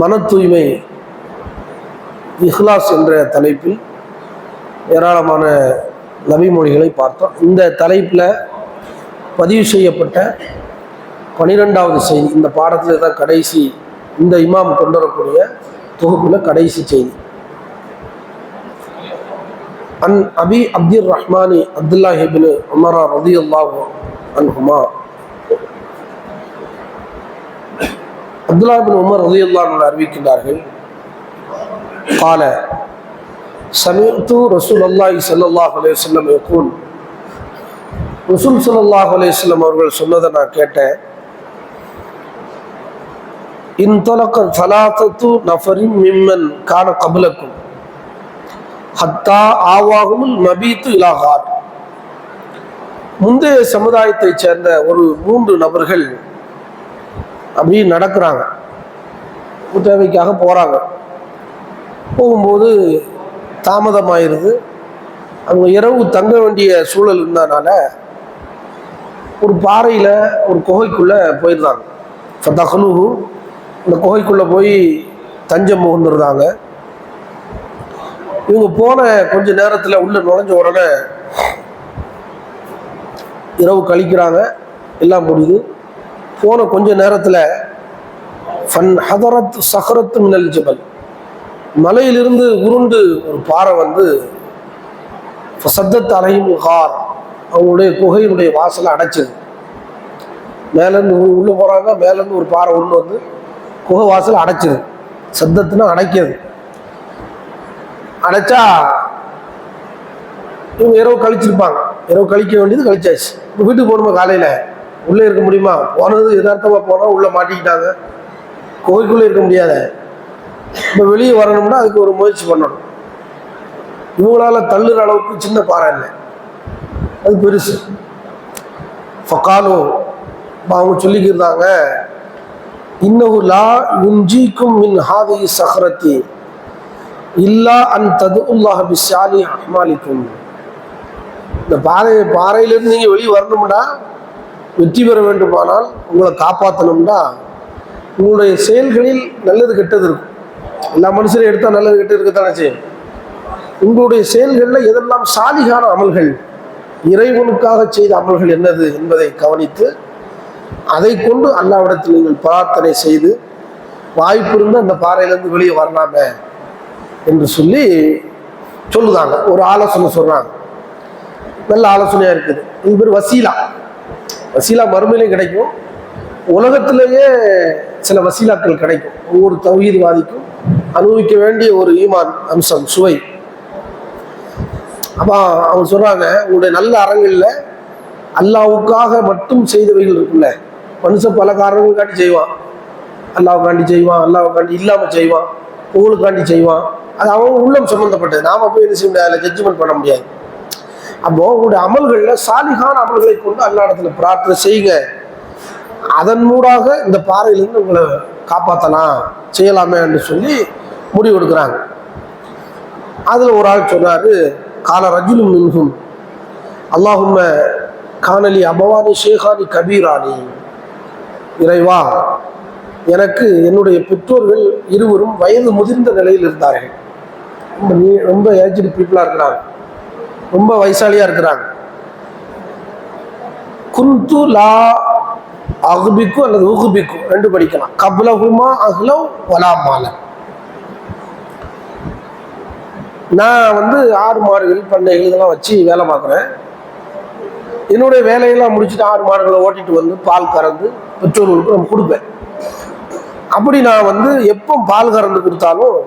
மன தூய்மை இஹ்லாஸ் என்ற தலைப்பில் ஏராளமான நபிமொழிகளை பார்த்தோம். இந்த தலைப்பில் பதிவு செய்யப்பட்ட பனிரெண்டாவது செய்தி இந்த பாடத்தில் தான் கடைசி இந்த இமாம் கொண்டு வரக்கூடிய தொகுப்பில் கடைசி செய்தி. அன் அபி அப்துல் ரஹ்மானி அப்துல்லாஹிபின் உமரா ரதி அல்லாஹு அன்ஹுமா அப்துல்லா பின் உமர் ரதி அல்லாஹ் அறிவிக்கின்றார்கள் قال سمعت رسول الله صلى الله عليه وسلم يقول ரசூல் ஸல்லல்லாஹு அலைஹி வஸல்லம் அவர்கள் சொன்னதை நான் கேட்டேன் இன்தலக சலாத்தத்து நஃபரின் மிம்மன் கான கபலக்கும் ஹத்தா ஆவாகுமுல் மபீத்து இலாகார் முந்தைய சமுதாயத்தைச் சேர்ந்த ஒரு மூன்று நபர்கள் அப்படி நடக்கிறாங்க. தேவைக்காக போகிறாங்க போகும்போது தாமதமாயிருது. அவங்க இரவு தங்க வேண்டிய சூழல் இருந்தனால ஒரு பாறையில் ஒரு குகைக்குள்ளே போயிருந்தாங்க தகலு அந்த குகைக்குள்ளே போய் தஞ்சம் புகுந்துருந்தாங்க இவங்க போன கொஞ்ச நேரத்தில் உள்ள நுழைஞ்ச உடனே இரவு கழிக்கிறாங்க. எல்லாம் முடியுது. போன கொஞ்ச நேரத்தில் ஃபன் ஹதரத் சஹரத் மினல் ஜபல். மலையிலிருந்து உருண்டு ஒரு பாறை வந்து சத்தத் அலையும் ஹார் அவங்களுடைய குகையினுடைய வாசலை அடைச்சிது. மேலேருந்து உள்ளே போகிறாங்க மேலேருந்து ஒரு பாறை ஒன்று வந்து குகை வாசலை அடைச்சிது. சத்தத்துனா அடைக்கிறது. அடைச்சா இவங்க இரவு கழிச்சிருப்பாங்க. இரவு கழிக்க வேண்டியது கழிச்சாச்சு. இப்போ வீட்டுக்கு போகணுமா காலையில்? உள்ளே இருக்க முடியுமா? போனது யதார்த்தமாக போனால் உள்ளே மாட்டிக்கிட்டாங்க. குகைக்குள்ளே இருக்க முடியாத. இப்போ வெளியே வரணும்னா அதுக்கு ஒரு முயற்சி பண்ணணும். இவங்களால தள்ளுற அளவுக்கு சின்ன பாறை இல்லை. அது பெருசு. ஃபக்காலும் அவங்க சொல்லிக்கிருந்தாங்க இன்னஹு லா யுஞ்சிக்கும் மின் ஹாதி சஹரத்தி இல்லா அன் தது உல்லாஹ் பிஷாலி அஹ்மாலிக்கும். இந்த பாறை பாறையிலேருந்து நீங்கள் வெளியே வரணும்னா வெற்றி பெற வேண்டுமானால் உங்களை காப்பாற்றணும்னா உங்களுடைய செயல்களில் நல்லது கெட்டது இருக்கும். எல்லா மனுஷரையும் எடுத்தால் நல்லது கெட்டது இருக்கத்தானே செய்யும் உங்களுடைய செயல்களில் எதெல்லாம் சாலிகான அமல்கள் இறைவனுக்காக செய்த அமல்கள் என்னது என்பதை கவனித்து அதை கொண்டு அல்லாவிடத்தில் நீங்கள் பிரார்த்தனை செய்து வாய்ப்பு இருந்து அந்த பாறையிலேருந்து வெளியே வரலாமே என்று சொல்லி சொல்லுதாங்க. ஒரு ஆலோசனை சொல்கிறாங்க நல்ல ஆலோசனையாக இருக்குது. இது பேர் வசீலா. வசீலா மறுமையிலையும் கிடைக்கும். உலகத்திலேயே சில வசீலாக்கள் கிடைக்கும். ஒவ்வொரு தௌஹீத்வாதிக்கும் அனுபவிக்க வேண்டிய ஒரு ஈமான் அம்சம் சுவை. அப்போ அவங்க சொல்கிறாங்க உங்களுடைய நல்ல அறங்களில் அல்லாவுக்காக மட்டும் செய்தவைகள் இருக்குல்ல மனுஷன் பல காரணங்களுக்காண்டி செய்வான். அல்லாவுக்காண்டி செய்வான் அல்லாவுக்காண்டி இல்லாமல் செய்வான் உங்களுக்காண்டி செய்வான். அது அவங்க உள்ளம் சம்மந்தப்பட்டது நாம போய் என்ன செய்ய முடியாது ஜட்ஜ்மெண்ட் பண்ண முடியாது. அப்போ உங்களுடைய அமல்களில் சாலிகான அமல்களை கொண்டு அல்லா இடத்துல பிரார்த்தனை செய்யுங்க. அதன் மூடாக இந்த பாறையிலிருந்து உங்களை காப்பாற்றலாம் செய்யலாமே என்று சொல்லி முடிவு எடுக்கிறாங்க. அதில் ஒரு ஆள் சொன்னார் கால ரஜுலும் மின்ஹும். அல்லாஹும்ம காணலி அபவானி ஷேகானி கபீரானி. இறைவா எனக்கு என்னுடைய பெற்றோர்கள் இருவரும் வயது முதிர்ந்த நிலையில் இருந்தார்கள். ரொம்ப நீ ரொம்ப ஏஜ்டு பீப்புளாக இருக்கிறாங்க. ரொம்ப வயசாலியாக இருக்கிறாங்க. குந்து லா அகுபிக்கும் அல்லது உகுபிக்கும் ரெண்டு படிக்கலாம். கபலகுமா அகலோ வலா நான் வந்து ஆறு மாடுகள் பண்ணைகள் இதெல்லாம் வச்சு வேலை பார்க்குறேன். என்னுடைய வேலையெல்லாம் முடிச்சுட்டு ஆறு மாடுகளை ஓட்டிட்டு வந்து பால் கறந்து பெற்றோர்களுக்கு நம்ம கொடுப்பேன். அப்படி நான் வந்து எப்போ பால் கறந்து கொடுத்தாலும்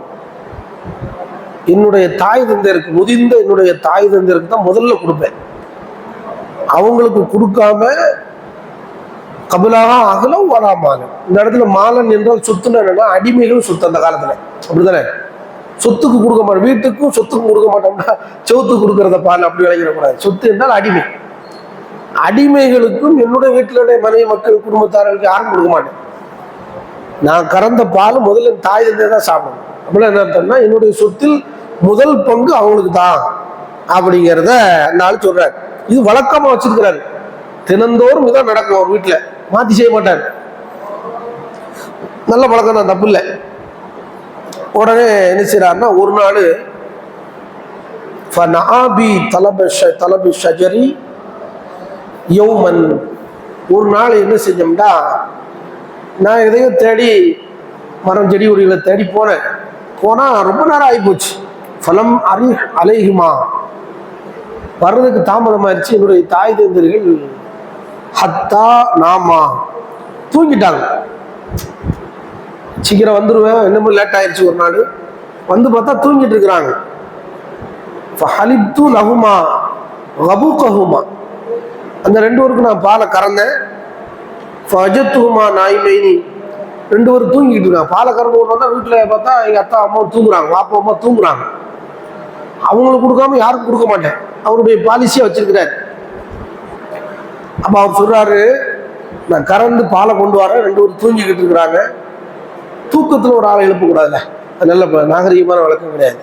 என்னுடைய தாய் தந்தையருக்கு முதிர்ந்த என்னுடைய தாய் தந்தையருக்கு தான் முதல்ல கொடுப்பேன். அவங்களுக்கு கொடுக்காம கபிலாக அகலம் வராமாலம் இந்த இடத்துல மாலன் என்றால் சொத்துன்னு என்னன்னா அடிமைகள் சொத்து அந்த காலத்துல. அப்படிதானே சொத்துக்கு கொடுக்க மாட்டோம். வீட்டுக்கும் சொத்துக்கும் கொடுக்க மாட்டோம்னா சொத்துக்கு கொடுக்கறத பால் அப்படி விளையிடக்கூடாது சொத்து என்றால் அடிமை. அடிமைகளுக்கும் என்னுடைய வீட்டிலுடைய மனைவி மக்கள் குடும்பத்தாரர்களுக்கு யாரும் கொடுக்க மாட்டேன். நான் கறந்த பால் முதல்ல என் தாய் தந்தை தான் சாப்பிடணும். அப்படின்னா என்ன அர்த்தம்னா என்னுடைய சொத்தில் முதல் பங்கு அவங்களுக்கு தான் அப்படிங்கிறத அந்த ஆள் சொல்றாரு. இது வழக்கமா வச்சிருக்கிறாரு. தினந்தோறும் இதான் நடக்கும் ஒரு வீட்டில் மாத்தி செய்ய மாட்டார். நல்ல பழக்கம் தான் தப்பு இல்லை. உடனே என்ன செய்கிறாருன்னா ஒரு நாள் ஃபனாபி தலப தலபி ஷஜரி யௌமன். ஒரு நாள் என்ன செஞ்சோம்னா நான் எதையும் தேடி மரம் செடி உரிகளை தேடி போனேன். போனால் ரொம்ப நேரம் ஆகிப்போச்சு. ஃபலம் அரி அலைகுமா வர்றதுக்கு தாமதமாயிருச்சு. என்னுடைய தாய் தந்தர்கள் ஹத்தா நாமா. தூங்கிட்டாங்க. சீக்கிரம் வந்துடுவேன் என்னமோ லேட் ஆயிடுச்சு ஒரு நாள். வந்து பார்த்தா தூங்கிட்டு இருக்கிறாங்க. ஹலிப்து லஹுமா கபூகஹுமா அந்த ரெண்டு பேருக்கு நான் பாலை கறந்தேன். ஃபஜத்துஹுமா நாய்மைனி. ரெண்டு பேரும் தூங்கிட்டு இருக்காங்க. பாலை கறந்து ஒன்று வந்தால் வீட்டில் பார்த்தா எங்கள் அத்தா அம்மா தூங்குறாங்க. வாப்பா அம்மா தூங்குறாங்க. அவங்களுக்கு கொடுக்காம யாருக்கும் கொடுக்க மாட்டேன். அவருடைய பாலிசியை வச்சிருக்கிறார். அப்போ அவர் சொல்கிறாரு நான் கறந்து பாலை கொண்டு வரேன் ரெண்டு பேரும் தூங்கிக்கிட்டு இருக்கிறாங்க. தூக்கத்தில் ஒரு ஆளை எழுப்பக்கூடாதுல்ல அது நல்ல ப- நாகரிகமான வழக்கம் கிடையாது.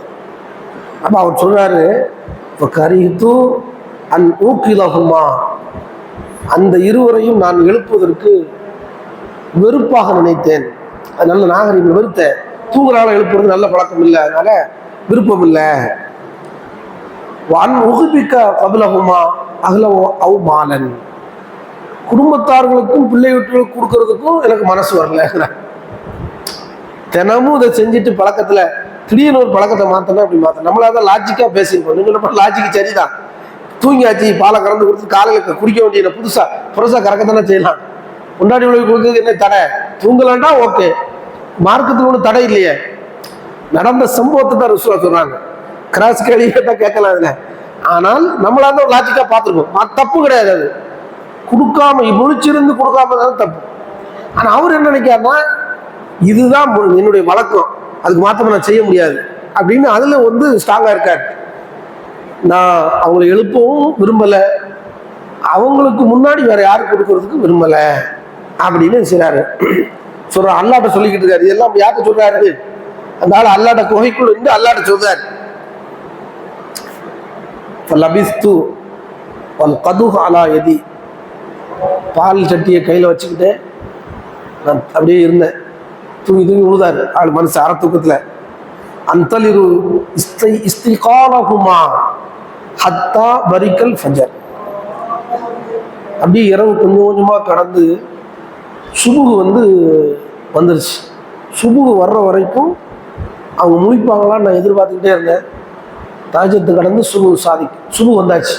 அப்போ அவர் சொல்கிறாரு இப்போ கரித்து அந் ஊக்கிலகுமா? அந்த இருவரையும் நான் எழுப்புவதற்கு வெறுப்பாக நினைத்தேன். அது நல்ல நாகரிகம் வெறுத்தேன் தூங்குற ஆளை எழுப்புறது நல்ல பழக்கம் இல்லை. அதனால் விருப்பம் இல்லை. வான் உகுபிக்க கபிலகுமா அகல அவு மாலன் குடும்பத்தார்களுக்கும் பிள்ளை வீட்டுகளுக்கு கொடுக்கறதுக்கும் எனக்கு மனசு வரல. தினமும் இதை செஞ்சுட்டு பழக்கத்துல திடீர்னு ஒரு பழக்கத்தை மாத்தணும் அப்படி மாத்தணும். நம்மளால தான் லாஜிக்கா பேசியிருக்கோம். நீங்க நம்ம லாஜிக் சரிதான். தூங்கியாச்சு பாலை கறந்து கொடுத்து காலையில குடிக்க வேண்டிய புதுசா புதுசா கறக்கத்தானே செய்யலாம். முன்னாடி உள்ள கொடுக்குறது என்ன தடை? தூங்கலாண்டா ஓகே மார்க்கத்துக்கு ஒன்றும் தடை இல்லையே. நடந்த சம்பவத்தை தான் ருசுவா சொல்றாங்க. கிராஸ் கேள்வியை தான் கேட்கலாம் அதில். ஆனால் நம்மளா தான் லாஜிக்காக பார்த்துருக்கோம். தப்பு கிடையாது அது. கொடுக்காம முழிச்சிருந்து கொடுக்காம தான் தப்பு. ஆனால் அவர் என்ன நினைக்காருன்னா இதுதான் என்னுடைய வழக்கம். அதுக்கு மாத்திரம் நான் செய்ய முடியாது. அப்படின்னு அதில் வந்து ஸ்ட்ராங்காக இருக்கார். நான் அவங்கள எழுப்பவும் விரும்பலை. அவங்களுக்கு முன்னாடி வேற யாரும் கொடுக்கறதுக்கு விரும்பலை. அப்படின்னு செய்கிறாரு சொல்ற அல்லாட்ட சொல்லிக்கிட்டு இருக்காரு. இதெல்லாம் யார்கிட்ட சொல்றாரு? அந்த ஆள் அல்லாட்ட குகைக்குள்ள இருந்து அல்லாட்ட சொல்றாரு. லபிஸ்து பல் கதுஹ் அலா எதி. பால் சட்டியை கையில் வச்சுக்கிட்டு நான் அப்படியே இருந்தேன். தூங்கி தூங்கி விழுதாரு ஆள் மனசு அற தூக்கத்தில். அந்தலிரு இஸ்தை இஸ்திகாலகுமா ஹத்தா பரிக்கல் ஃபஜர். அப்படியே இரவு கொஞ்சம் கொஞ்சமாக கடந்து சுபுகு வந்து வந்துருச்சு. சுபுகு வர்ற வரைக்கும் அவங்க முழிப்பாங்களான்னு நான் எதிர்பார்த்துக்கிட்டே இருந்தேன். தாஜத்து கடந்து சுபு சாதி சுபு வந்தாச்சு.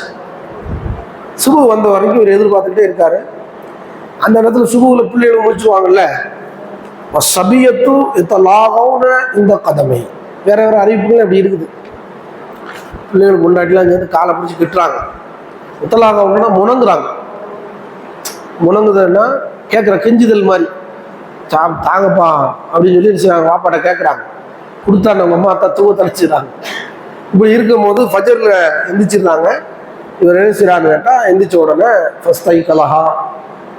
சுபு வந்த வரைக்கும் இவர் எதிர்பார்த்துக்கிட்டே இருக்காரு. அந்த நேரத்தில் சுபுவில் பிள்ளைகளை முடிச்சுவாங்கல்ல சபியத்து இத்தலாகவுன இந்த கதமை வேற வேற அறிவிப்புகள் அப்படி இருக்குது. பிள்ளைகள் முன்னாடிலாம் சேர்ந்து காலை பிடிச்சி கட்டுறாங்க இத்தலாகவுன்னா முணங்குறாங்க. முணங்குதுன்னா கேட்குற கெஞ்சுதல் மாதிரி. சா தாங்கப்பா அப்படின்னு சொல்லி வாப்பாட்ட கேட்குறாங்க கொடுத்தா நம்ம அம்மா அத்தா தூவ தலைச்சிடுறாங்க. இப்படி இருக்கும்போது ஃபஜரில் எந்திரிச்சிருந்தாங்க இவர் என்ன செய்கிறான்னு கேட்டால் எந்திரிச்ச உடனே ஃபஸ்தை கலஹா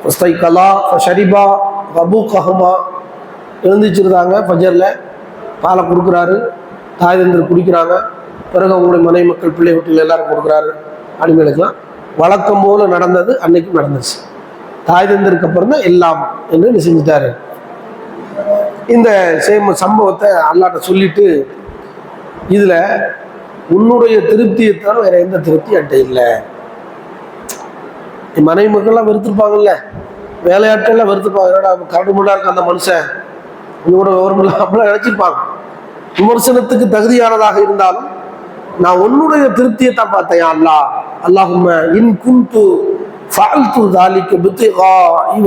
ஃபஸ்தை கலா ஷரிபா ரபு கஹுமா எழுந்திரிச்சிருந்தாங்க ஃபஜரில். பாலை கொடுக்குறாரு தாய் தந்தர் குடிக்கிறாங்க. பிறகு அவங்களுடைய மனை மக்கள் பிள்ளை வீட்டில் எல்லாரும் கொடுக்குறாரு. அடிமைகளுக்கெல்லாம் வழக்கம் போல நடந்தது அன்னைக்கும் நடந்துச்சு. தாய் தந்தருக்கு அப்புறம் தான் எல்லாம் என்று செஞ்சுட்டாரு. இந்த சேம சம்பவத்தை அல்லாட்ட சொல்லிட்டு இதில் உன்னுடைய திருப்தியை தவிர வேற எந்த திருப்தி அட்டை இல்லை. என் மனைவி மக்கள்லாம் வெறுத்திருப்பாங்கல்ல? வேலையாட்கள்லாம் வெறுத்துப்பாங்க என்னடா கரடு முடா இருக்க அந்த மனுஷன். இவனோட விவரம் இல்லை அப்படிலாம் நினைச்சிருப்பாங்க. விமர்சனத்துக்கு தகுதியானதாக இருந்தாலும் நான் உன்னுடைய திருப்தியை தான் பார்த்தேன் அல்லா அல்லாஹ். இன் குந்து ஃபால்து தாலிக்க பித்திகா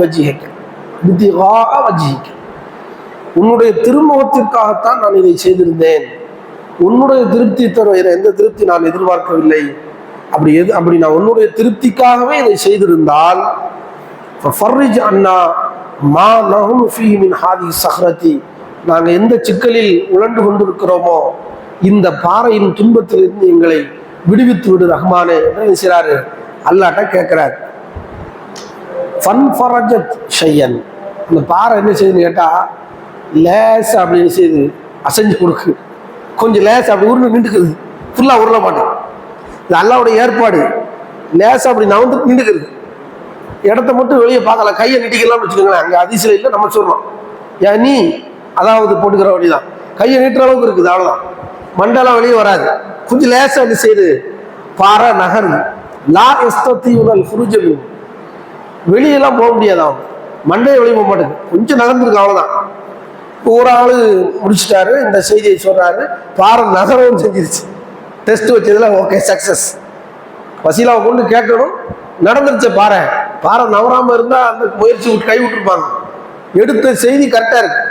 வஜிஹக்க பித்திகா வஜிஹக்க உன்னுடைய திருமுகத்திற்காகத்தான் நான் இதை செய்திருந்தேன். உன்னுடைய திருப்தி தரும் வேற எந்த திருப்தி நான் எதிர்பார்க்கவில்லை? அப்படி எது அப்படி நான் உன்னுடைய திருப்திக்காகவே இதை செய்திருந்தால் ஃபர்ரிஜ் அண்ணா மா நஹும் ஃபீமின் ஹாதி சஹ்ரதி. நாங்கள் எந்த சிக்கலில் உழண்டு கொண்டிருக்கிறோமோ இந்த பாறையின் துன்பத்திலிருந்து எங்களை விடுவித்து விடு ரஹ்மானே என்ன செய்கிறாரு அல்லாட்ட கேட்கிறார். ஃபன் ஃபரஜத் ஷையன். அந்த பாறை என்ன செய்யுதுன்னு கேட்டால் லேஸ் அப்படின்னு செய்து அசைஞ்சு கொடுக்கு. கொஞ்சம் லேஸ் அப்படி உருண்டு நின்றுக்குது. ஃபுல்லாக உருள மாட்டேன். இது அல்லாவுடைய ஏற்பாடு. லேசாக அப்படி நவந்து நின்றுக்குது. இடத்த மட்டும் வெளியே பார்க்கலாம் கையை நீட்டிக்கலாம்னு வச்சுக்கோங்களேன். அங்கே அதிசயம் இல்லை நம்ம சொல்கிறோம் ஏன் நீ அதாவது போட்டுக்கிற வழிதான். கையை நீட்டுற அளவுக்கு இருக்குது அவ்வளோதான் மண்டலம் வெளியே வராது. கொஞ்சம் லேசாக என்ன செய்யுது பாறை நகர் லா எஸ்தீவுகள் ஃபுருஜமி வெளியெல்லாம் போக முடியாது அவன். மண்டையை வெளியே போக மாட்டேங்குது. கொஞ்சம் நகர்ந்துருக்கு அவ்வளோதான் ஒரு ஆள் முடிச்சிட்டாரு இந்த செய்தியை சொல்கிறாரு பாரம் நகரவும் செஞ்சிருச்சு. டெஸ்ட் வச்சதுல ஓகே சக்சஸ் வசீலாவை கொண்டு கேட்கணும். நடந்துருச்சு பாறை. பாறை நவராம இருந்தா அந்த முயற்சி விட்டு கை விட்டுருப்பாங்க. எடுத்த செய்தி கரெக்டா இருக்கு.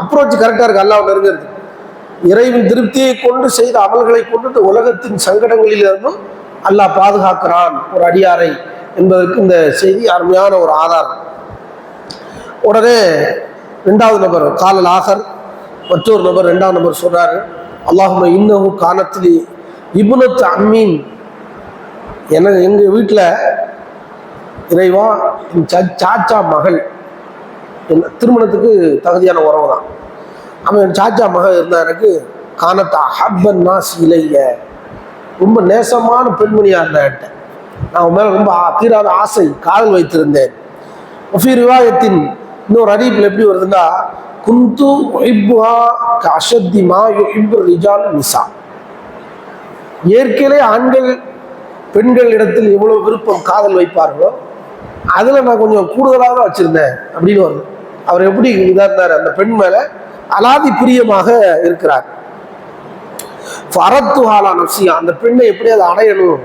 அப்ரோச் கரெக்டா இருக்கு. அல்லாஹ் நெருங்கிறது. இறைவின் திருப்தியை கொண்டு செய்த அமல்களை கொண்டு உலகத்தின் உலகத்தின் சங்கடங்களிலிருந்தும் அல்லாஹ் பாதுகாக்கிறான். ஒரு அடியாரை என்பதற்கு இந்த செய்தி அருமையான ஒரு ஆதாரம். உடனே ரெண்டாவது நபர் காலல் ஆகர் மற்றொரு நபர் ரெண்டாவது நபர் சொல்கிறாரு அல்லாஹும இன்னகு கானத்திலி இபுனத் அம்மீன். என எங்கள் வீட்டில் இறைவா என் சா- சாச்சா மகள் என் திருமணத்துக்கு தகுதியான உறவு தான் அவன் என் சாச்சா மகள் இருந்தா எனக்கு காணத்தா ஹப்பன் நாஸ் இலைய. ரொம்ப நேசமான பெண்மணியாக இருந்தாட்ட நான் அவன் மேலே ரொம்ப தீராத ஆசை காதல் வைத்திருந்தேன். ஒஃபி ரிவாயத்தின் இன்னொரு அறிவிப்பில் எப்படி வருதுன்னா குந்து ஒய்புஹா அஷத்தி மா யுஹிப்பு ரிஜால் நிசா. இயற்கையிலே ஆண்கள் பெண்கள் இடத்தில் எவ்வளவு விருப்பம் காதல் வைப்பார்களோ அதில் நான் கொஞ்சம் கூடுதலாக தான் வச்சுருந்தேன் அப்படின்னு வருது அவர் எப்படி இதாக இருந்தார் அந்த பெண் மேலே அலாதி பிரியமாக இருக்கிறார். ஃபரத்துஹாலா நப்சியா அந்த பெண்ணை எப்படி அதை அடையணும்.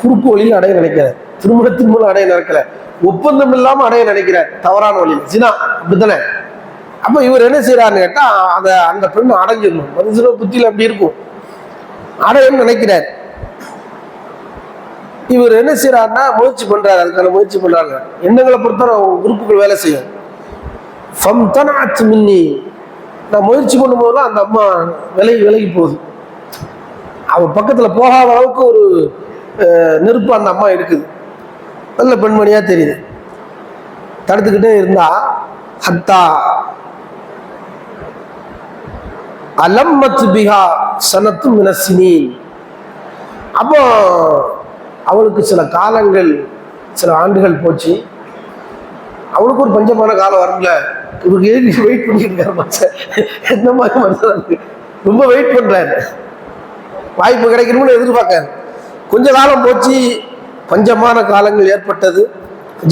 குறுக்கு வழியில் அடைய நினைக்கிறேன். திருமணத்தின் மூலம் அடைய நினைக்கல. ஒப்பந்தம் இல்லாமல் அடைய நினைக்கிறார் தவறான வழியில். ஜினா அப்படித்தானே? அப்போ இவர் என்ன செய்யறாருன்னு கேட்டால் அந்த அந்த பெண் அடைஞ்சிடணும் மனுஷன புத்தியில் அப்படி இருக்கும். அடையணும்னு நினைக்கிறார். இவர் என்ன செய்யறாருன்னா முயற்சி பண்றாரு. அதுக்கான முயற்சி பண்றாங்க. எண்ணங்களை பொறுத்தவரை உறுப்புகள் வேலை செய்யும். ஃபம் ஆச்சு மின்னி நான் முயற்சி பண்ணும்போதெல்லாம் அந்த அம்மா விலகி விலகி போகுது. அவன் பக்கத்துல போகாத அளவுக்கு ஒரு நெருப்பு அந்த அம்மா இருக்குது நல்ல பெண்மணியா தெரியுது. தடுத்துக்கிட்டே இருந்தா ஹத்தா. அலம்மத் பிகா சனத்து மினசினீன் அப்போ அவளுக்கு சில காலங்கள் சில ஆண்டுகள் போச்சு. அவளுக்கு ஒரு பஞ்சமான காலம் வரல இவருக்கு எதுக்கு வெயிட் பண்ணியிருக்காரு மனுஷன் எந்த மாதிரி மனுஷன் இருக்கு? ரொம்ப வெயிட் பண்ணுறாரு வாய்ப்பு கிடைக்கணும்னு எதிர்பார்க்காரு. கொஞ்ச காலம் போச்சு. பஞ்சமான காலங்கள் ஏற்பட்டது.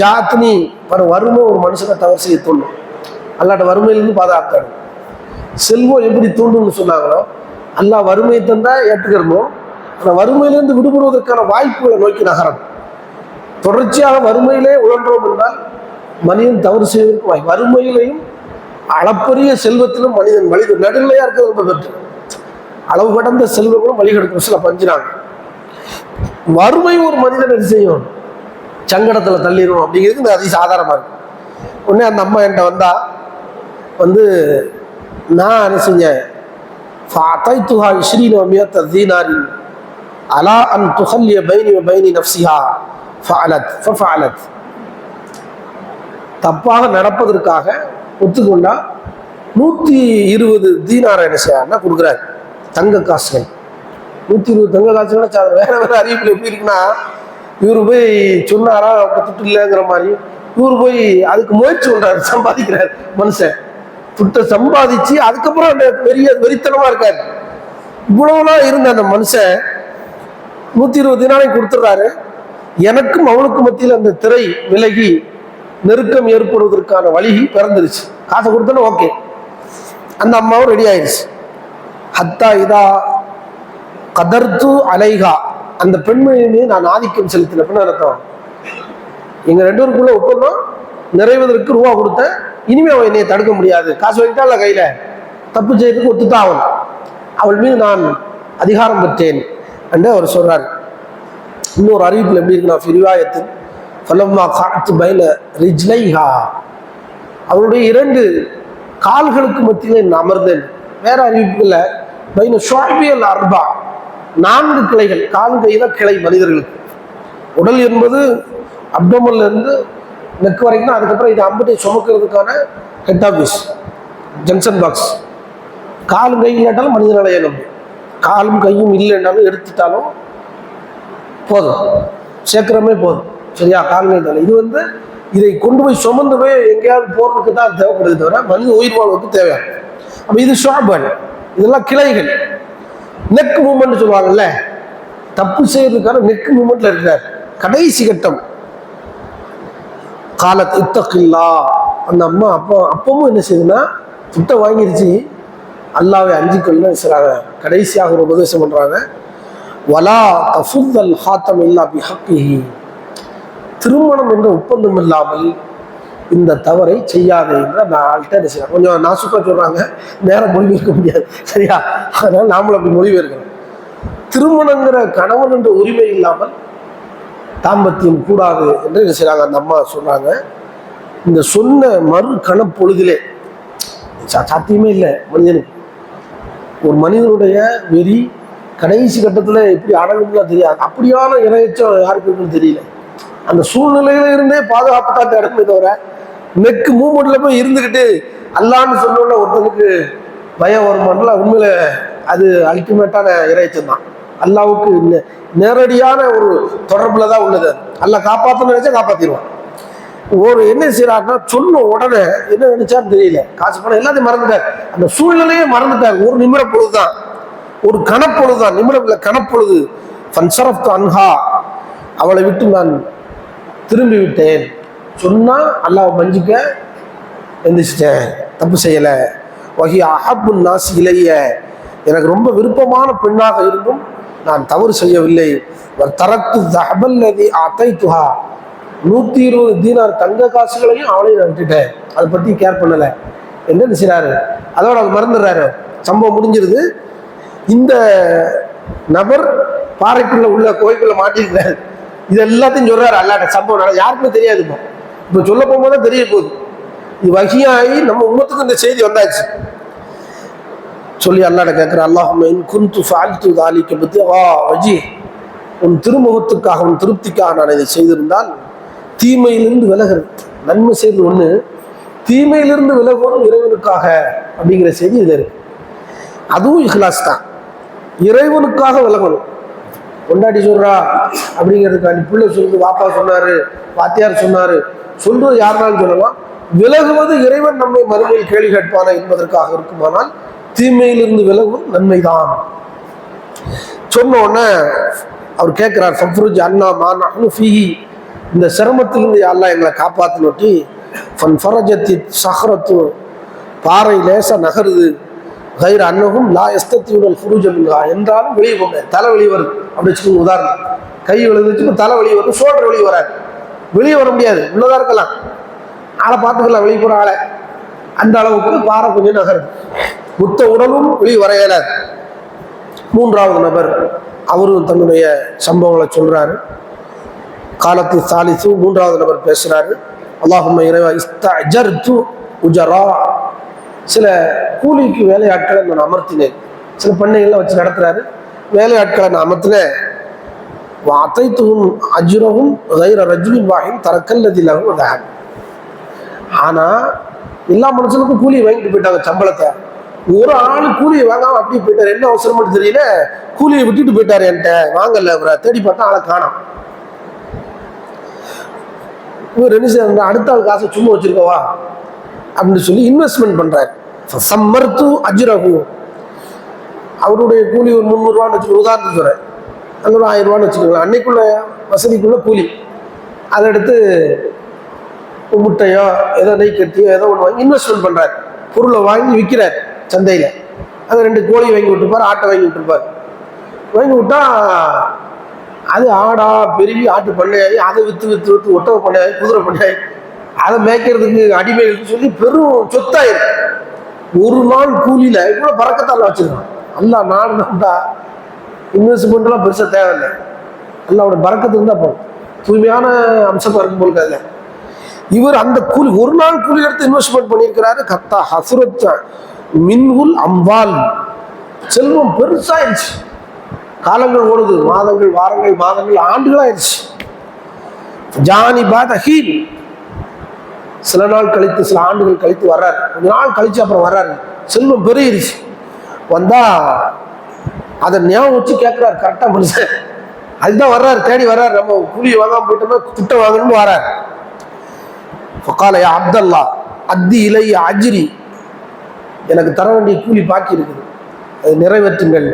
ஜாத்தினி பர வறுமை ஒரு மனுஷனை தவறு செய்ய தூண்டும் அல்லாட்ட வறுமையிலிருந்து பாதுகாத்தாரு செல்வம் எப்படி தூண்டும்னு சொன்னாங்களோ அல்லா வறுமையை தந்தா ஏற்றுக்கிறோம் ஆனால் வறுமையிலிருந்து விடுபடுவதற்கான வாய்ப்புகளை நோக்கி நகரம் தொடர்ச்சியாக வறுமையிலே உழன்றோம் என்றால் மனிதன் தவறு செய்வதற்கு வாய் வறுமையிலையும் அளப்பரிய செல்வத்திலும் மனிதன் மனிதன் நடுநிலையாக இருக்கிறது ரொம்ப பெற்று. அளவு கடந்த செல்வங்களும் வழிகெடுக்கும் சில பஞ்சினாங்க. வறுமை ஒரு மனிதன் என்ன செய்யும்? சங்கடத்தில் தள்ளிடும் அப்படிங்கிறது இந்த அதிசாதாரமாக இருக்கும். உடனே அந்த அம்மா என்கிட்ட வந்தால் வந்து நான் என்ன செஞ்சேன்? ஃபாத்தைத்துஹா இஸ்ரீன் அமியத்த தீனாரின் அலா அன் துஹல்ய பைனி பைனி நஃப்சிஹா ஃபஅலத் ஃபஃபஅலத். தப்பாக நடப்பதற்காக ஒத்துக்கொண்டா நூற்றி இருபது தீனாரை என்ன செய்யாருன்னா கொடுக்குறாரு தங்க காசுகள். நூற்றி இருபது தங்க காசுகள் சா- வேற வேற அறிவிப்பில் எப்படி இருக்குன்னா இவர் போய் சொன்னாரா துட்டு இல்லைங்கிற மாதிரி. இவர் போய் அதுக்கு முயற்சி பண்றாரு சம்பாதிக்கிறார் மனுஷன். துட்டை சம்பாதிச்சு அதுக்கப்புறம் அந்த பெரிய வெறித்தனமா இருக்காரு. இவ்வளவுலாம் இருந்த அந்த மனுஷன் நூத்தி இருபது நாளைக்கு கொடுத்துட்றாரு. எனக்கும் அவனுக்கும் மத்தியில் அந்த திரை விலகி நெருக்கம் ஏற்படுவதற்கான வழி பிறந்துருச்சு. காசை கொடுத்தோன்னா ஓகே. அந்த அம்மாவும் ரெடி ஆயிடுச்சு ஹத்தா இதா கதர்த்து அலைகா அந்த பெண்மணி மீது நான் ஆதிக்கம் செலுத்தின அர்த்தம்? எங்க ரெண்டு பேருக்குள்ள ஒப்பந்தம் நிறைவதற்கு ரூபா கொடுத்தேன் இனிமே அவன் என்னை தடுக்க முடியாது. காசு வாங்கிட்டால கையில? தப்பு செய்யறதுக்கு ஒத்துத்தான். அவன் அவள் மீது நான் அதிகாரம் பெற்றேன் என்று அவர் சொல்றார். இன்னொரு அறிவிப்பில் எப்படி இருக்குன்னா பிரிவாயத்து ஃபலம்மா காத்து பயில ரிஜ்லைஹா அவருடைய இரண்டு கால்களுக்கு மத்தியில் நான் அமர்ந்தேன். வேற அறிவிப்புல பைன ஷாபியல் அர்பா நான்கு கிளைகள் கால் கை தான் கிளை மனிதர்களுக்கு. உடல் என்பது அப்டோமல்ல இருந்து நெக் வரைக்கும் தான் அதுக்கப்புறம் இது அம்பட்டை சுமக்கிறதுக்கான ஹெட் ஆஃபீஸ் ஜங்ஷன் பாக்ஸ் காலும் கை இல்லாட்டாலும் மனிதனால இயங்க முடியும் காலும் கையும் இல்லைன்னாலும் எடுத்துட்டாலும் போதும். சேர்க்கிறமே போதும். சரியா? கால்கை தானே. இது வந்து இதை கொண்டு போய் சுமந்து போய் எங்கேயாவது போறதுக்கு தான் தேவைப்படுது தவிர மனித உயிர் வாழ்வுக்கு தேவையான அப்போ இது ஷாபன் இதெல்லாம் கிளைகள். நெக் மூமெண்ட் சொல்லுவாங்கல்ல தப்பு செய்யறதுக்கான நெக் மூமெண்ட்ல இருக்கிறார். கடைசி கட்டம். காலத் இத்தகில்லா. அந்த அம்மா அப்போ அப்பவும் என்ன செய்யுதுன்னா துட்டை வாங்கிருச்சு. அல்லாவை அஞ்சிக்கொள்ள செய்றாங்க கடைசியாக ஒரு உபதேசம் பண்றாங்க. வலா தஃபுத்தல் ஹாத்தம் இல்லா பிஹக்கிஹி. திருமணம் என்ற ஒப்பந்தம் இல்லாமல் இந்த தவறை செய்யாதே என்று அந்த ஆள்கிட்ட என்ன செய்யறாங்க. கொஞ்சம் நாசுக்கா சொல்றாங்க. நேரம் மொழிபெயர்க்க முடியாது. சரியா? அதனால நாமளும் அப்படி மொழிபெயர்க்கணும் திருமணங்கிற கணவன் என்ற உரிமை இல்லாமல் தாம்பத்தியம் கூடாது என்று என்ன செய்கிறாங்க அந்த அம்மா சொல்றாங்க. இந்த சொன்ன மறு கணப்பொழுதிலே சா- சாத்தியமே இல்லை மனிதனுக்கு. ஒரு மனிதனுடைய வெறி கடைசி கட்டத்தில் எப்படி அடங்கும்லாம் தெரியாது. அப்படியான இணையச்சம் யாருக்கு இருக்குன்னு தெரியல. அந்த சூழ்நிலையில இருந்தே பாதுகாப்பு தான் தேடணுமே தவிர நெக்கு மூமெண்ட்ல போய் இருந்துக்கிட்டு அல்லான்னு சொன்னோம்னா ஒருத்தனுக்கு பயம் வருமானல உண்மையில அது அல்டிமேட்டான இறைச்சம் தான் அல்லாவுக்கு நே- நேரடியான ஒரு தொடர்புல தான் உள்ளது அல்ல காப்பாற்றணும்னு நினைச்சா காப்பாத்திடுவான். ஒரு என்ன செய்யறாருன்னா சொன்ன உடனே என்ன நினைச்சான்னு தெரியல. காசு பணம் எல்லாத்தையும் மறந்துட்டார். அந்த சூழ்நிலையே மறந்துட்டார். ஒரு நிமிட பொழுதுதான் ஒரு கணப்பொழுதுதான். நிமிடம் இல்லை கணப்பொழுது ஃபன்சரஃப்து அன்ஹா. அவளை விட்டு நான் திரும்பி விட்டேன் சொன்னால் அல்லாஹ் மஞ்சிக்க எந்திரிச்சிட்டேன். தப்பு செய்யலை. வகி அஹப்பு நாசி இளைய எனக்கு ரொம்ப விருப்பமான பெண்ணாக இருந்தும் நான் தவறு செய்யவில்லை. தரத்து தஹபல்லதி துஹா நூற்றி இருபது தீனார் தங்க காசுகளையும் அவளையும் நான் விட்டுட்டேன். அதை பற்றி கேர் பண்ணலை. என்ன செய்கிறாரு அதோட அவர் மறந்துடுறாரு. சம்பவம் முடிஞ்சிருது. இந்த நபர் பாறைக்குள்ளே உள்ள கோயிலுக்குள்ளே மாட்டிருக்கிறார் இது எல்லாத்தையும் சொல்றாரு அல்லாட்ட. சம்பவம் யாருக்குமே தெரியாது இப்போ சொல்ல போகும்போது தான் தெரிய போகுது. இது வகையாகி நம்ம உமத்துக்கு இந்த செய்தி வந்தாச்சு. சொல்லி அல்லாட கேட்குற அல்லாஹும் இன் குந்து ஃபால்து தாலிக்க பற்றி வா வஜி. உன் திருமுகத்துக்காக உன் திருப்திக்காக நான் இதை செய்திருந்தால் தீமையிலிருந்து விலகிறது நன்மை செய்வது ஒன்று தீமையிலிருந்து விலகுவதும் இறைவனுக்காக அப்படிங்கிற செய்தி இதில் இருக்கு. அதுவும் இஹ்லாஸ் தான். இறைவனுக்காக விலகணும். கொண்டாடி சொல்றா அப்படிங்கிறதுக்காண்டி பிள்ளை சொல்லுது வாப்பா சொன்னாரு வாத்தியார் சொன்னாரு. சொல்றது யாருனாலும் சொல்லலாம். விலகுவது இறைவன் நம்மை மறுமையில் கேள்வி கேட்பானா என்பதற்காக இருக்குமானால் தீமையிலிருந்து விலகும் நன்மைதான். சொன்ன உடனே அவர் கேட்கிறார் ஃபப்ருஜ் அண்ணா மா ஃபீஹி. இந்த சிரமத்திலிருந்து யாரெல்லாம் எங்களை காப்பாற்றினொட்டி ஃபன் ஃபரஜத்தி சஹரத்து. பாறை லேசா நகருது. கைர் அன்னகும் லா எஸ்தத்தியுடன் ஃபுருஜமில்லா என்றாலும் வெளியே போங்க. தலை வெளியே வருது அப்படி வச்சுக்கோங்க உதாரணம். கை விழுந்துச்சு தலை வெளியே வருது ஷோல்டர் வெளியே வராது. வெளியே வர முடியாது. உள்ளதாக இருக்கலாம். ஆளை பார்த்துக்கலாம். வெளியே போகிற ஆளை. அந்த அளவுக்கு பாறை கொஞ்சம் நகரும். மொத்த உடலும் வெளியே வர இயலாது மூன்றாவது நபர் அவரும் தன்னுடைய சம்பவங்களை சொல்கிறாரு காலத்து சாலிசு மூன்றாவது நபர் பேசுகிறாரு அல்லாஹும்ம இறைவா இஸ்தஜர்து உஜரா சில கூலிக்கு வேலையாட்களை நான் அமர்த்தினேன். சில பண்ணைகள்லாம் வச்சு நடத்துறாரு. வேலையாட்களை நான் அமர்த்தினேன். அத்தைத்துவும் அஜுரவும் கைர ரஜுலின் வாகின் தரக்கல்லதிலகும் தகன் ஆனால் எல்லா மனுஷனுக்கும் கூலி வாங்கிட்டு போயிட்டாங்க சம்பளத்தை. ஒரு ஆள் கூலியை வாங்காம அப்படியே போயிட்டார். என்ன அவசரம்னு தெரியல. கூலியை விட்டுட்டு போயிட்டாரு என்கிட்ட. வாங்கல அவரை தேடி பார்த்தா ஆளை காணும். இவர் என்ன செய்யறாரு அடுத்த ஆள் காசை சும்மா வச்சிருக்கவா? அப்படின்னு சொல்லி இன்வெஸ்ட்மெண்ட் பண்றாரு. சம்மர்த்து அஜ்ரகு அவருடைய கூலி ஒரு முந்நூறுரூவான்னு வச்சுக்கோங்க உதாரணத்துக்கு சொல்றேன். அந்த ஒரு ஆயிரம் ரூபான்னு வச்சுக்கோங்களேன். அன்னைக்குள்ள வசதிக்குள்ள கூலி. அதை எடுத்து முட்டையோ ஏதோ நெய் கட்டியோ ஏதோ ஒன்று வாங்கி இன்வெஸ்ட்மெண்ட் பண்ணுறாரு பொருளை வாங்கி விற்கிறார் சந்தையில். அதை ரெண்டு கோழி வாங்கி விட்டுருப்பார் ஆட்டை வாங்கி விட்டுருப்பார். வாங்கி விட்டா அது ஆடா பெருகி ஆட்டு பண்ணையாகி அதை விற்று விற்று விற்று ஒட்டக பண்ணையாகி குதிரை பண்ணையாகி அதை மேய்க்கிறதுக்கு அடிமைகளுக்கு சொல்லி பெரும் சொத்தாயிருக்கு. ஒரு நாள் கூலியில இவ்வளோ பறக்கத்தால் வச்சிருக்கான். அல்லா நாடு நம்பா இன்வெஸ்ட்மெண்ட்லாம் பெருசாக தேவையில்லை. அல்லாவோட பறக்கத்து இருந்தால் போதும். தூய்மையான அம்சமாக இருக்கும் போல அதில் இவர் அந்த கூலி ஒரு நாள் கூலி எடுத்து இன்வெஸ்ட்மெண்ட் பண்ணியிருக்கிறாரு. கத்தா ஹசுரத் மின்ஹுல் அம்பால் செல்வம் பெருசாயிருச்சு. காலங்கள் ஓடுது. மாதங்கள் வாரங்கள் மாதங்கள் ஆண்டுகள் ஆயிடுச்சு ஜானி பாத் அஹீல் சில நாள் கழித்து சில ஆண்டுகள் கழித்து வர்றாரு. கொஞ்ச நாள் கழித்து அப்புறம் வர்றாரு. செல்வம் பெருகிருச்சு. வந்தால் அதை ஞாபகம் வச்சு கேட்குறாரு கரெக்டாக மனுஷன். அதுதான் வர்றாரு தேடி வர்றாரு. நம்ம கூலி வாங்காமல் போயிட்டோம்னா திட்ட வாங்கணும்னு வர்றாரு ஃபகால அப்தல்லா அத்தி இலைய அஜிரி. எனக்கு தர வேண்டிய கூலி பாக்கி இருக்குது. அது நிறைவேற்றுங்கள்.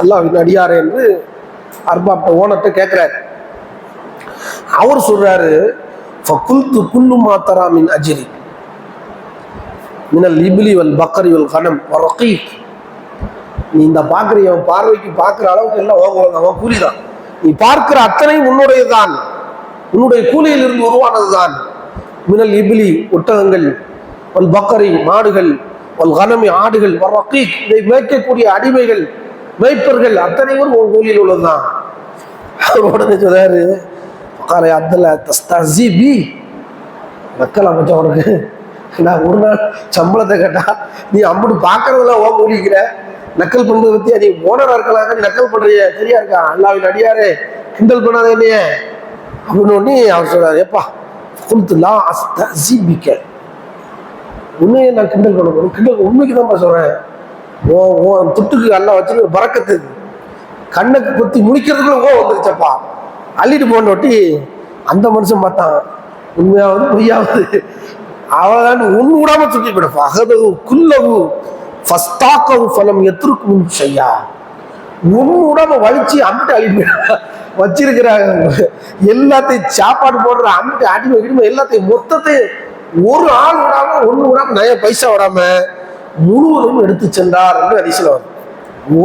அல்லாஹ் அடியாரே என்று அர்பாப்ட ஓனர்கிட்ட கேட்குறாரு. அவர் சொல்றாரு ஃபகுல்து குல்லு மாத்தரா மின் அஜிரி மினல் இபிலி வல் பக்கரி வல் கனம் ரகீக் நீ இந்த பார்க்குற அவன் பார்வைக்கு பார்க்குற அளவுக்கு எல்லாம் ஓங்க அவன் கூலி தான் நீ பார்க்கிற அத்தனை உன்னுடையதுதான். உன்னுடைய கூலியிலிருந்து உருவானது தான் மினல் இபிலி ஒட்டகங்கள் வல் பக்கரி மாடுகள் வல் கனமி ஆடுகள் வல் இதை மேய்க்கக்கூடிய அடிமைகள் மேய்ப்பர்கள் அத்தனையும் உன் கூலியில் உள்ளதுதான். அவர் உடனே சொல்றாரு உட்கார அப்துல்லா தஸ்தாசி பி நக்கல் அமைச்சா உனக்கு நான் ஒரு நாள் சம்பளத்தை கேட்டா நீ அம்புட்டு பார்க்கறதுல ஓ முடிக்கிற. நக்கல் பண்றது பத்தி நீ ஓனரா இருக்கலாம் நீ நக்கல் பண்றிய. சரியா இருக்கா? அல்லாவின் அடியாரே கிண்டல் பண்ணாத என்னைய. அப்படின்னு அவர் சொல்றாரு. எப்பா குல்துலா அஸ்தீபிக்க உண்மையை நான் கிண்டல் பண்ண போறேன். கிண்டல் உண்மைக்கு தான் சொல்றேன். ஓ ஓ துட்டுக்கு நல்லா வச்சு பறக்கத்து கண்ணுக்கு குத்தி முடிக்கிறதுக்குள்ள ஓ வந்துருச்சப்பா. அள்ளிட்டு போன ஒட்டி அந்த மனுஷன் பார்த்தான். உண்மையாவது பொய்யாவது. அவன் உன் விடாம சுட்டி போயிடப்பா அகதவு குல்லவு ஃபஸ்டாக்கவு ஃபலம் எத்திருக்கும் செய்யா உன் விடாம வலிச்சு அம்பிட்டு அழிப்பு வச்சிருக்கிறாங்க. எல்லாத்தையும் சாப்பாடு போடுற அம்பிட்டு அடிமை கிடிமை எல்லாத்தையும் மொத்தத்தை ஒரு ஆள் விடாம ஒன்று விடாம நிறைய பைசா விடாம முழுவதும் எடுத்து சென்றார் என்று அதிசயம் வருது.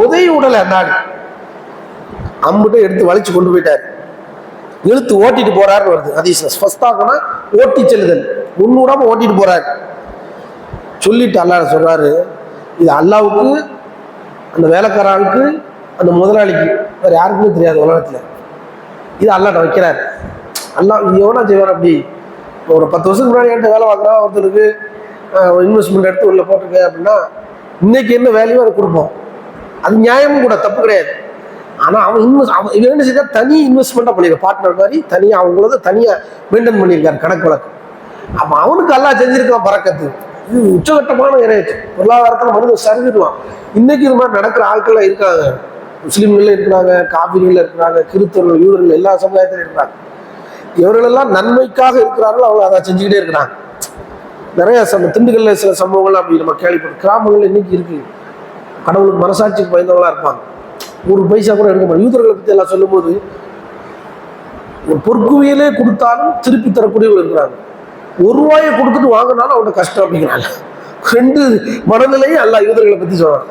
உதவி உடலை நாடு அம்பிட்டு எடுத்து வலிச்சு கொண்டு போயிட்டார். இழுத்து ஓட்டிட்டு போறாரு வருது. அதிசயம் ஃபஸ்தாக்கனா ஓட்டி செல்லுதல். முன்னூறாம ஓட்டிட்டு போறாரு. சொல்லிட்டு அல்லாஹ் சொல்றாரு இது அல்லாவுக்கு அந்த வேலைக்காரனுக்கு அந்த முதலாளிக்கு வேற யாருக்குமே தெரியாது உலகத்துல. இது அல்லாட்ட வைக்கிறார். அல்லா இது எவ்வளோ செய்வார் அப்படி? ஒரு பத்து வருஷத்துக்கு முன்னாடி என்கிட்ட வேலை பார்க்குறா ஒருத்தருக்கு இன்வெஸ்ட்மெண்ட் எடுத்து உள்ள போட்டிருக்க அப்படின்னா இன்னைக்கு என்ன வேல்யூ அதை கொடுப்போம். அது நியாயமும் கூட தப்பு கிடையாது. ஆனால் அவன் இன்வெஸ்ட் அவன் இவன் என்ன தனி இன்வெஸ்ட்மெண்ட்டாக பண்ணியிருக்கான் பார்ட்னர் மாதிரி தனியாக அவங்களது தனியாக மெயின்டைன் பண்ணியிருக்காரு கணக்கு வழக்கு. அப்போ அவனுக்கு எல்லாம் செஞ்சிருக்கான் பறக்கத்து இது உச்சகட்டமான இறையாச்சு பொருளாதாரத்தில் மனிதன் சரிஞ்சிடுவான் இன்னைக்கு இது மாதிரி நடக்கிற ஆட்கள்லாம் இருக்காங்க. முஸ்லீம்கள் இருக்கிறாங்க காபிரிகள் இருக்கிறாங்க கிறிஸ்தவர்கள் யூதர்கள் எல்லா சமுதாயத்திலும் இருக்கிறாங்க. இவர்களெல்லாம் நன்மைக்காக இருக்கிறார்கள் அவங்க அதை செஞ்சுக்கிட்டே இருக்கிறாங்க. நிறைய சம திண்டுக்கல்ல சில சம்பவங்கள் அப்படி நம்ம கேள்விப்படும் கிராமங்கள் இன்னைக்கு இருக்கு. கடவுளுக்கு மனசாட்சிக்கு பயந்தவங்களா இருப்பாங்க. ஒரு பைசா கூட எடுக்க மாட்டோம் யூதர்களை பற்றி எல்லாம் சொல்லும்போது ஒரு பொற்குவியலே கொடுத்தாலும் திருப்பி தரக்கூடியவர்கள் இருக்கிறாங்க. ஒரு ரூபாயை கொடுத்துட்டு வாங்கினாலும் அவனோட கஷ்டம் அப்படிங்கிறாங்க. ரெண்டு மனநிலையும் அல்ல யூதர்களை பற்றி சொல்கிறாங்க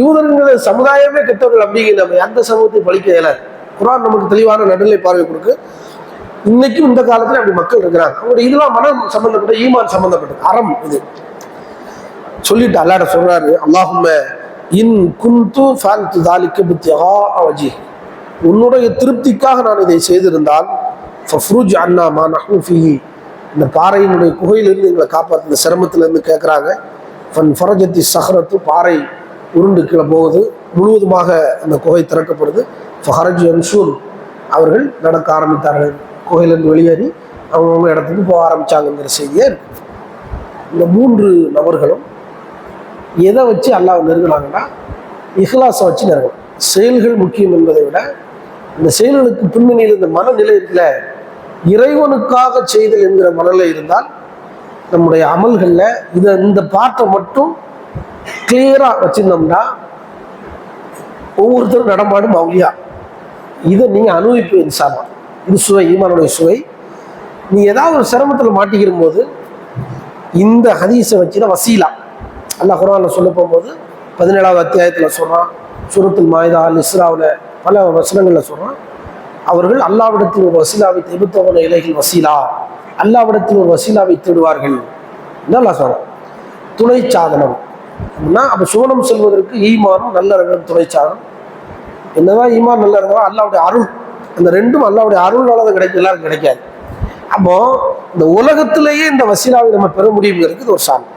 யூதர்கள் சமுதாயமே கெட்டவர்கள் அப்படிங்கிற நம்ம எந்த சமூகத்தை பழிக்க இயலாது குரான் நமக்கு தெளிவான நடுநிலை பார்வை கொடுக்கு. இன்னைக்கும் இந்த காலத்துல அப்படி மக்கள் இருக்கிறாங்க. அவங்களுடைய இதெல்லாம் மனம் சம்பந்தப்பட்ட ஈமான் சம்பந்தப்பட்டது. அறம் இது. சொல்லிட்டு அல்லாட சொல்றாரு அல்லாஹுமே இன் குந்து ஃபால்து தாலிக்கு புத்தியா அவஜி உன்னுடைய திருப்திக்காக நான் இதை செய்திருந்தால் ஃபஃப்ரூஜ் அண்ணா மா நஹ்னு ஃபிஹி. இந்த பாறையினுடைய குகையிலிருந்து எங்களை காப்பாற்ற இந்த சிரமத்திலிருந்து கேட்குறாங்க. ஃபன் ஃபரஜத்தி சஹரத்து பாறை உருண்டு கீழே போகுது. முழுவதுமாக அந்த குகை திறக்கப்படுது. ஃபஹரஜ் அன்சூர் அவர்கள் நடக்க ஆரம்பித்தார்கள். குகையிலேருந்து வெளியேறி அவங்கவுங்க இடத்துக்கு போக ஆரம்பித்தாங்கங்கிற செய்தியே இருக்குது இந்த மூன்று நபர்களும் எதை வச்சு அல்லாஹ் நெருங்கினாங்கன்னா இஹ்லாஸை வச்சு நெருங்கணும். செயல்கள் முக்கியம் என்பதை விட இந்த செயல்களுக்கு பின்னணியில் இந்த மனநிலை இருக்குல்ல இறைவனுக்காக செய்தல் என்கிற மனநிலை இருந்தால் நம்முடைய அமல்களில் இதை இந்த பாட்டை மட்டும் கிளியராக வச்சிருந்தோம்னா ஒவ்வொருத்தரும் நடமாடும் மௌலியா இதை நீங்கள் அனுபவிப்பு இன்சாமா இது சுவை ஈமானுடைய சுவை. நீ ஏதாவது ஒரு சிரமத்தில் மாட்டிக்கிற போது இந்த ஹதீஸை வச்சு தான் வசீலா. அல்லாஹ் குரானில் சொல்ல போகும்போது பதினேழாவது அத்தியாயத்தில் சொல்கிறான் சுரத்தில் மாயுதா அல் இஸ்ராவில் பல வசனங்களில் சொல்கிறான் அவர்கள் அல்லாவிடத்தில் ஒரு வசீலாவை தெபுத்தவன இலைகள் வசீலா. அல்லாவிடத்தில் ஒரு வசீலாவை தேடுவார்கள் நல்லா சொல்கிறோம் துணை சாதனம் அப்படின்னா அப்போ சுவனம் செல்வதற்கு ஈமானும் நல்ல துணை சாதனம். என்னதான் ஈமான் நல்ல இருந்தாலும் அல்லாவுடைய அருள் அந்த ரெண்டும் அல்லாவுடைய அருள்னால தான் கிடைக்கும் எல்லாருக்கும் கிடைக்காது. அப்போ இந்த உலகத்திலேயே இந்த வசீலாவை நம்ம பெற முடியுங்கிறது ஒரு சாதனம்.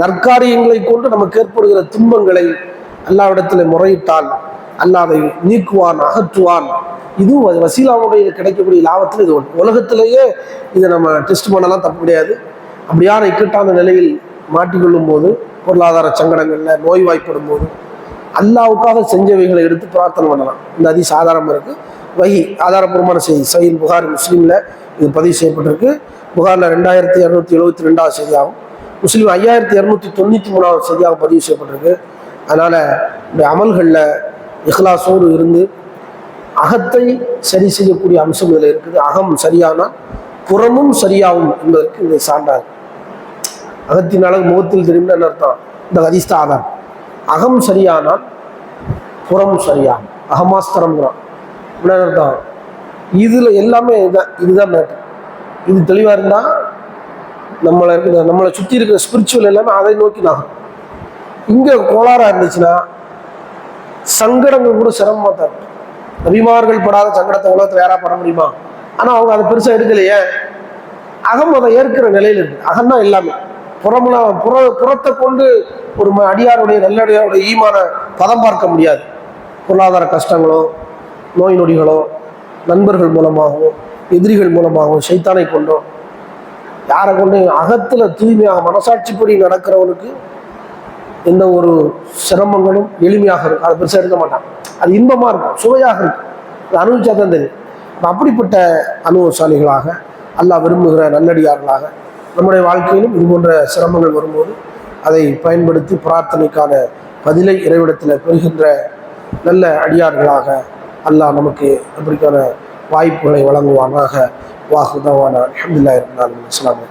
நற்காரியங்களை கொண்டு நமக்கு ஏற்படுகிற துன்பங்களை அல்லாவிடத்தில் முறையிட்டால் அல்லாதை நீக்குவான் அகற்றுவான். இதுவும் அது வசீலாவுடைய கிடைக்கக்கூடிய லாபத்தில் இது ஒன்று உலகத்திலேயே இதை நம்ம டெஸ்ட் பண்ணலாம் தப்பு கிடையாது. அப்படியான இக்கட்டான நிலையில் மாட்டிக்கொள்ளும் போது பொருளாதார சங்கடங்களில் நோய்வாய்ப்படும் போது அல்லாவுக்காக செஞ்சவைகளை எடுத்து பிரார்த்தனை பண்ணலாம். இந்த அதி சாதாரணமாக இருக்குது வகி ஆதாரபூர்வமான செய்தி. சயில் புகார் முஸ்லீமில் இது பதிவு செய்யப்பட்டிருக்கு. புகாரில் ரெண்டாயிரத்தி இரநூத்தி எழுபத்தி ரெண்டாவது செய்தியாகும் முஸ்லீம் ஐயாயிரத்தி இரநூத்தி தொண்ணூற்றி மூணாவது செய்தியாக பதிவு செய்யப்பட்டிருக்கு. அதனால் இந்த அமல்களில் இஹ்லாசோடு இருந்து அகத்தை சரி செய்யக்கூடிய அம்சம் இதில் இருக்குது. அகம் சரியானால் புறமும் சரியாகும் என்பதற்கு இந்த சான்றாகும் அகத்தின் அழகு முகத்தில் தெரியும் அர்த்தம்? இந்த ஹதீஸ்த ஆதாரம். அகம் சரியானால் புறம் சரியாகும். அகமாஸ்தரம்ங்கிறான். என்ன அர்த்தம்? இதில் எல்லாமே இதுதான் இதுதான் மேட்டர் இது தெளிவாக இருந்தால் நம்மளை இருக்கிற நம்மளை சுற்றி இருக்கிற ஸ்பிரிச்சுவல் எல்லாமே அதை நோக்கி நகரும். இங்கே கோளாறாக இருந்துச்சுன்னா சங்கடங்கள் கூட சிரமமாக தான் இருக்கும். நபிமார்கள் படாத சங்கடத்தை உலகத்தில் யாரா பட முடியுமா? ஆனால் அவங்க அதை பெருசாக எடுக்கலையே. அகம் அதை ஏற்கிற நிலையில் இருக்கு. அகம்னா எல்லாமே. புறம்லாம் புற புறத்தை கொண்டு ஒரு ம- அடியாருடைய நல்லடியாருடைய ஈமான பதம் பார்க்க முடியாது. பொருளாதார கஷ்டங்களோ நோய் நொடிகளோ நண்பர்கள் மூலமாகவும் எதிரிகள் மூலமாகவும் சைத்தானை கொண்டோ யாரை கொண்டு அகத்தில் தூய்மையாக மனசாட்சிப்படி நடக்கிறவனுக்கு எந்த ஒரு சிரமங்களும் எளிமையாக இருக்கும். அதை பெருசாக எடுக்க மாட்டான். அது இன்பமாக இருக்கும் சுவையாக இருக்கும். அது அனுபவிச்சா தான் தெரியும். அப்படிப்பட்ட அனுபவசாலிகளாக அல்லாஹ் விரும்புகிற நல்லடியார்களாக நம்முடைய வாழ்க்கையிலும் இது போன்ற சிரமங்கள் வரும்போது அதை பயன்படுத்தி பிரார்த்தனைக்கான பதிலை இறைவிடத்தில் பெறுகின்ற நல்ல அடியார்களாக அல்லாஹ் நமக்கு அப்படிக்கான வாய்ப்புகளை வழங்குவானாக. வாஹுதவான அஹமதுல்லா இருந்தாலும் அஸ்லாம்